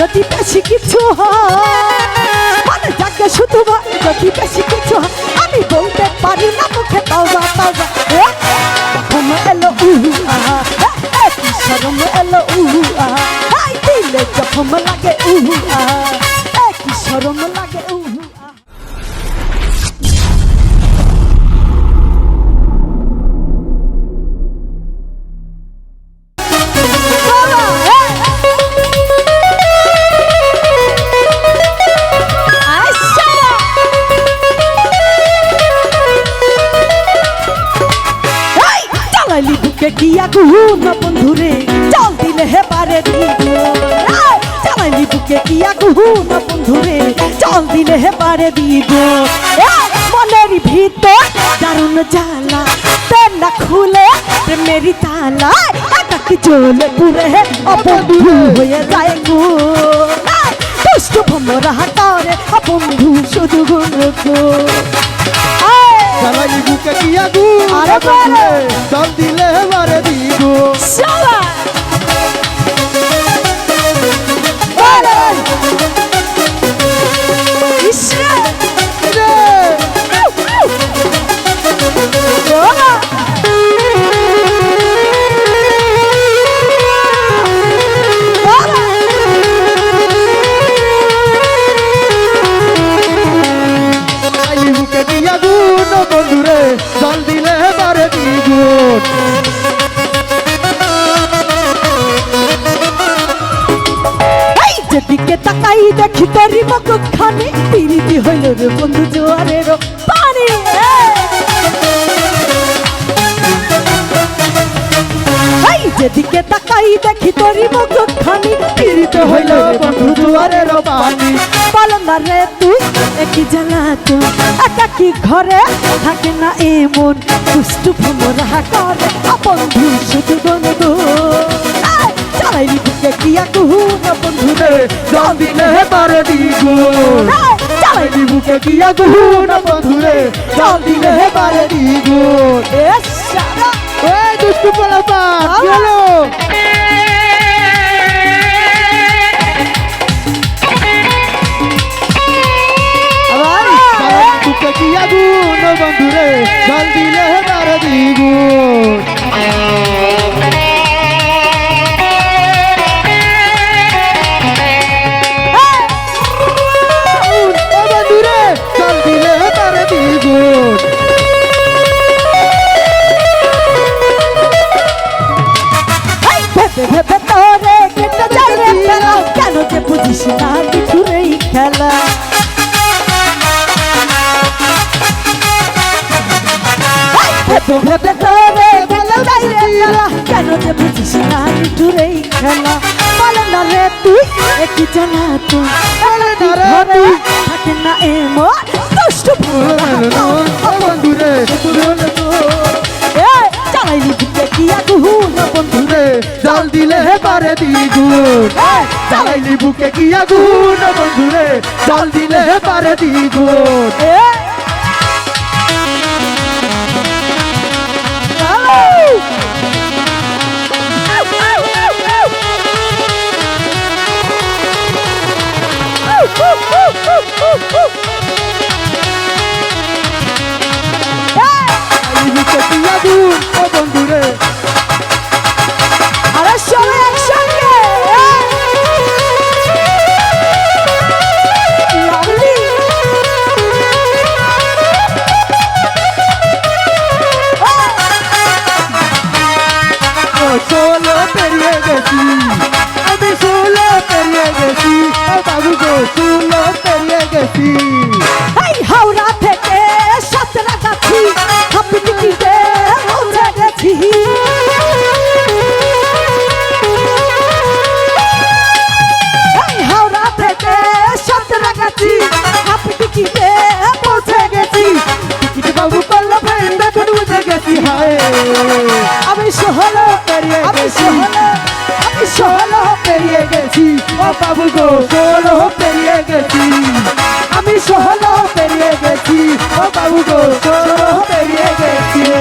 যদি বেশি কিছু হয় শুধু যদি বেশি কিছু আমি বলতে পারি না, মুখে তাওবা তাওবা এলো উহু এলো উহু আহা যখন লাগে উহু আগুন বন্ধুরে, জল দিলে হে পারে চালাইলি বুকে কি আগুন বন্ধুরে, জল দিলে হে পারে দিব মনের ভিতর দারুণ জ্বালা তেল না খুলে প্রেমেরই তালা একাকি জ্বলে পুরে অবন্ধু হয়ে যায় গো। দুষ্ট ভমরা করে অবন্ধু শুধু গো জ্বালাই বুকে কি আগুন বারে। জল দিলে মারে দিব মকুট পিরিতি হইল রে বন্ধু জোয়ারের পানি? যেদিকে তাকাই দেখি তোরই মকুট খানি। পিরিতি হইল বন্ধু জোয়ারের পানি। পালন না রে তুই, একই জ্বালা তুই একাকি ঘরে থাকে না এমন? দুষ্টু ভ্রমরা করে বন্ধু শুধু বন্ধু। চালাইলি বুকে কি আকুহু না বন্ধু রে জল দিলে মারে দিব চালাইলি বুকে কি আগুন বন্ধুরে জল দিলে মারে দিব এ সারা এই দুষ্টু পোলাপান কি হলো আবার জ্বালাই বুকে কি আগুন বন্ধুরে বুঝিস না নিঠুরেই খেলা। কেন যে বুঝিস না নিঠুরেই খেলা। বলে না রে তুই একই জানা তুই। থাকে না এমন দুষ্ট ভোলা। বন্ধুরে চালাইলি বুকে কি আগুহু না বন্ধু বন্ধুরে দিলে পারে দ্বিগুণ। এই চালাইলি বুকে কি আগুন বন্ধুরে জল দিলে পারে দ্বিগুণ। গেছি। আমি ষোলো পেরিয়ে গেছি বাবু গো পেরিয়ে নৌকো পেরিয়ে গেছে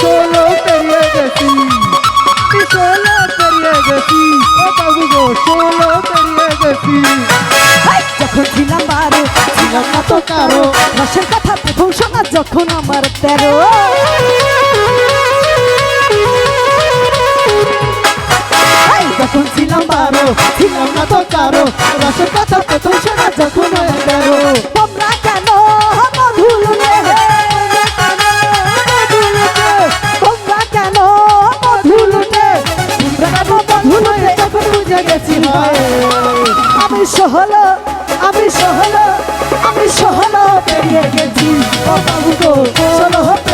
Solo quería decir, y solo quería decir, otra Hugo, solo quería decir. কারও রসের কথা প্রথম শোনা যখন আমার তেরো। যখন ছিলাম বারো, ছিলাম না তো কারও। রসের কথা প্রথম শোনা যখন তেরো। তোমরা কেন মধুলুকে তোমরা কেন মধুলুকে তোমরা কেন মধুলুকে তখন বুঝে গেছি আমি সহল আমি সহল। পেরিয়ে গেছি ও বাবু গো সহল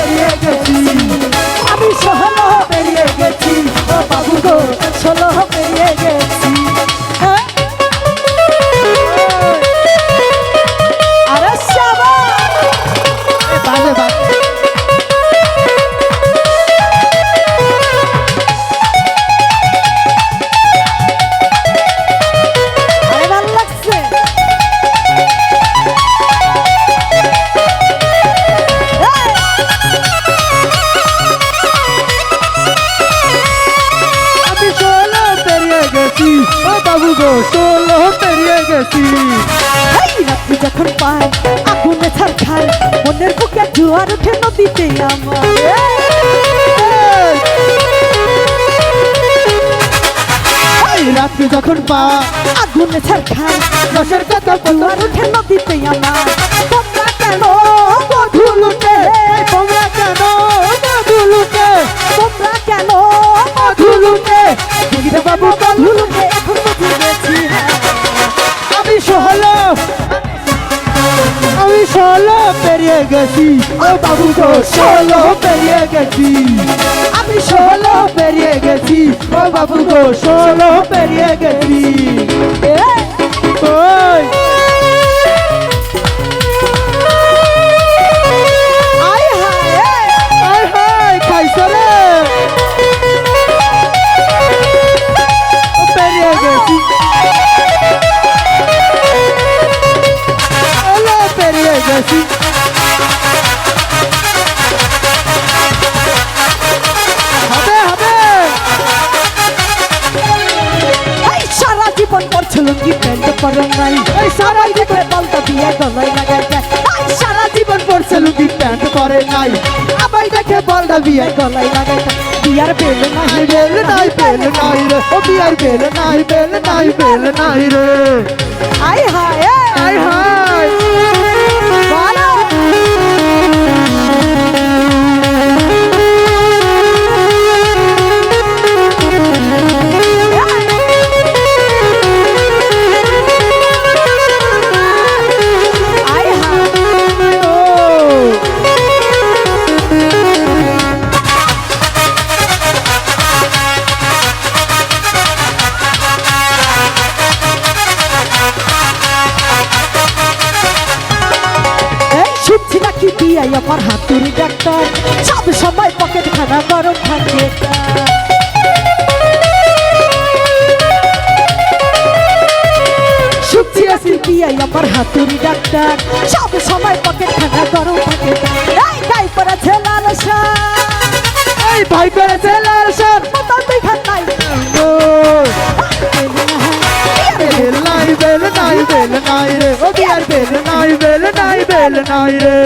রাত্রি যখন পা আগুনে ছাড় খায় রসের কথা জোয়ার উঠে নদীতে আমার তোমরা কেন মধুলুকে তোমরা কেন মধুলুকে তোমরা কেন মধুলুকে মধুলুকে বাবু মধুলুকে এখন বুঝে গেছি আমি ষোলো আমি ষোলো পেরিয়ে গেছি। ও বাবু গো ষোলো পেরিয়ে গেছি। ও বাবু জীবন প্যান্ট পরন নাই। সারা জীবন পাল্টা দিয়ে গলায় লাগাই যায় সারা জীবন পড়ছিল লুঙ্গি প্যান্ট পরে নাই। আমায় দেখে পাল্টা বিয়ে গলায় লাগাই যায় বিয়ার বেল নাই বেল নাই বেল নাই রে। ও বিয়ার বেল নাই বেল নাই বেল নাই রে। আয় হায় আয় হায়। আমার হাতুরি ডাক্তার। সব সময় পকেট খানা গরম থাকে। এই গাই পড়েছে লাল এই ভাই করেছে লাল সার মতো তুই খান নাই নাই বেল নাই বেল নাই রে। ও বিয়ার বেল নাই বেল নাই বেল নাই রে।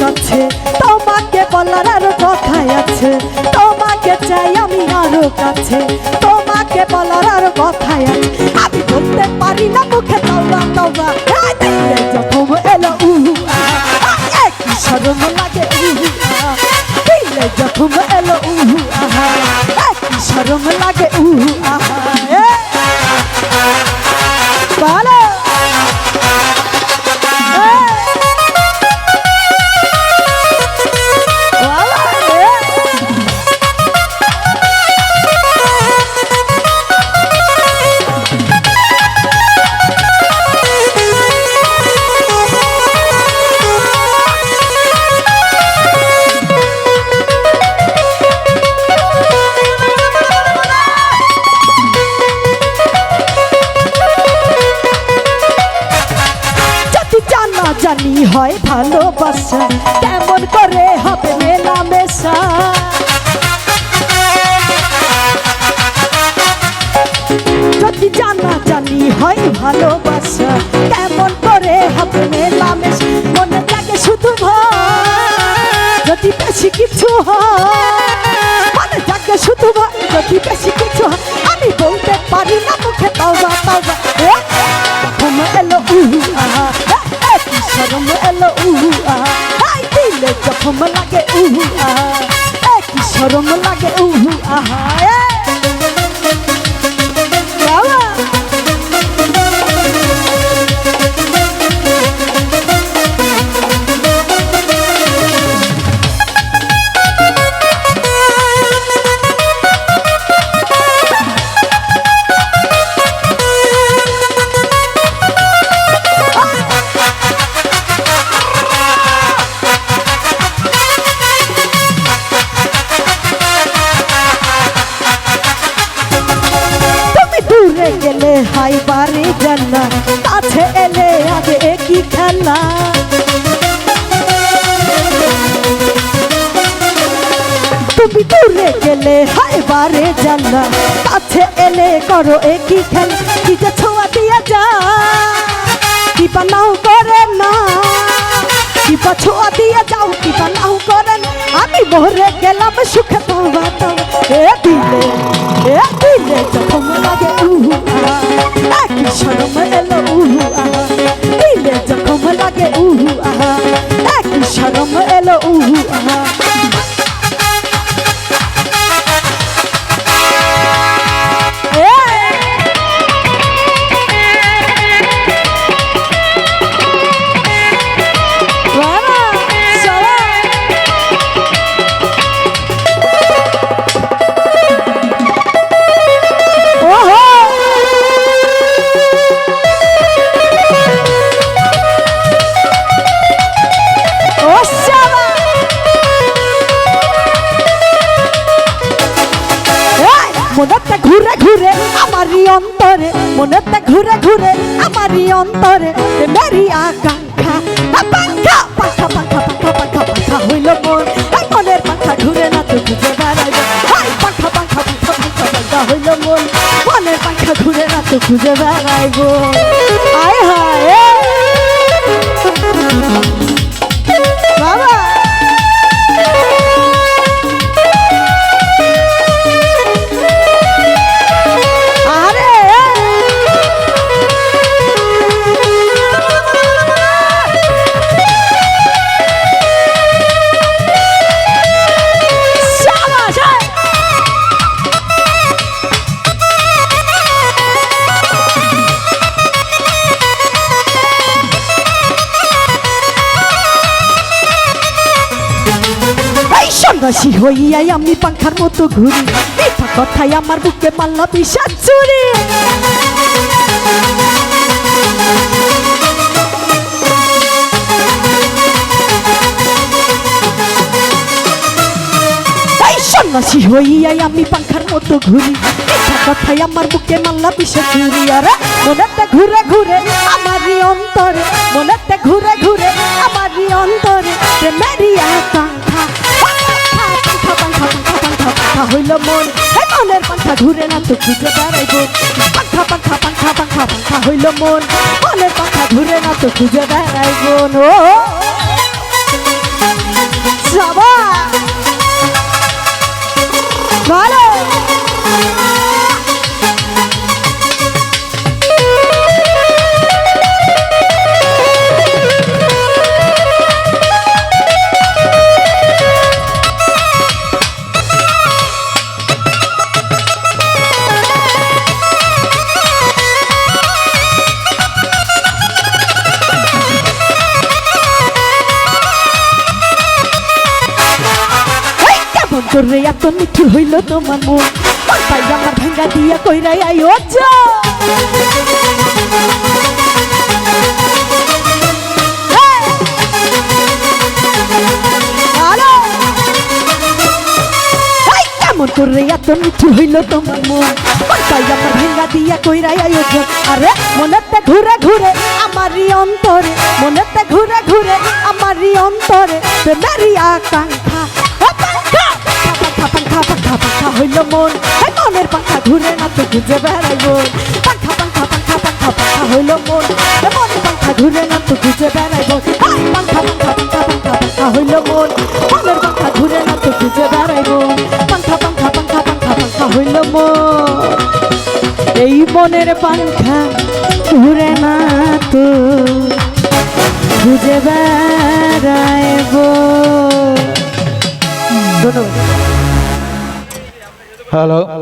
কাছে, তোমাকে বলার আরও কথাই আছে। তোমাকে চাই আমি আরও কাছে, তোমাকে বলার আরও কথাই আছে। আমি বলতে পারি না মুখে এই দিলে যখন এলো, উহু একই শরম লাগে, উহু যখন এলো, উহু একই সরম লাগে জানা হয় ভালোবাসা। কেমন করে হবে মেলামেশা? যদি জানা জানি হয় ভালোবাসা, কেমন করে হবে মেলামেশা? মনে লাগে শুধু ভয়। যদি বেশি কিছু মনে থাকে শুধু যদি বেশি কিছু হয়, আমি বলতে পারি না, মুখে তাওবা তাওবা বারে জানা কাছে এলে করো একই খেলা। কি যে ছোঁয়া দিয়া যা। কি বানাও করে না। কি বা ছোঁয়া দিয়া যাও কি বানাও করে না। আমি মরে গেলাম সুখে পাওয়া তাও এ দিলে এ দিলে যখন লাগে উহু। আহা একই শরম এলো উহু। আহা দিলে যখন লাগে উহু। আহা একই শরম এলো উহু। আহা মনেতে ঘুরে ঘুরে আমারই অন্তরে মেরি আকাঙ্ক্ষা। পাখা পাখা পাখা পাখা পাখা পাখা হইল মন। মনের পাখা ঘুরে না তো খুঁজে বেড়াইব হাই, পাখা পাখা পাখা পাখা পাখা হইল মন। মনের পাখা ঘুরে না তো খুঁজে বেড়াইব সন্ন্যাসী হইয়াই আমি পাখার মতো ঘুরি। মিথ্যা কথাই আমার বুকে মারল বিষাদ চুরি সন্ন্যাসী হইয়াই আমি পাখার মতো ঘুরি। কথাই আমার বুকে মারল বিষাদ চুরি আর, মনেতে ঘুরে ঘুরে আমারই অন্তরে, মনেতে ঘুরে ঘুরে আমারই অন্তরে পাঙ্খা হইল মন। এই মনের পাঙ্খা ঘুরে না তো খুঁজে বেড়াইব। পাখা পাখা পাখা পাখা পাখা হইল মন। মনের পাখা ঘুরে না তো খুঁজে বেড়াইব। ও সবাই ভালো করে এত নিঠুর হইল তোমার মন। পাই আমার ভাঙ্গা দিয়া কইরাই আই ও করে এত মিঠু হইল তোমার মন। পাই আমার ভেঙ্গা দিয়া কইরাই আয়োজন আরে, মনেতে ঘুরে ঘুরে আমারই অন্তরে, মনেতে ঘুরে ঘুরে আমারই অন্তরে, প্রেমেরই আকাঙ্ক্ষা। পাঙ্খা পাঙ্খা পাঙ্খা পাঙ্খা হইল মন মনের পাঙ্খা ঘুরে না তো খুঁজে বেড়াইব পাঙ্খা পাঙ্খা পাঙ্খা পাঙ্খা পাঙ্খা হইল মন মনের পাঙ্খা ঘুরে না তো খুঁজে বেড়াইব হাই, পাঙ্খা পাঙ্খা পাঙ্খা পাঙ্খা পাঙ্খা হইল মন মনের পাঙ্খা ঘুরে না তো খুঁজে বেড়াইব পাঙ্খা পাঙ্খা পাঙ্খা পাঙ্খা পাঙ্খা হইল মন এই মনের পাঙ্খা ঘুরে না তো খুঁজে বেড়াইব ধন্যবাদ Hello.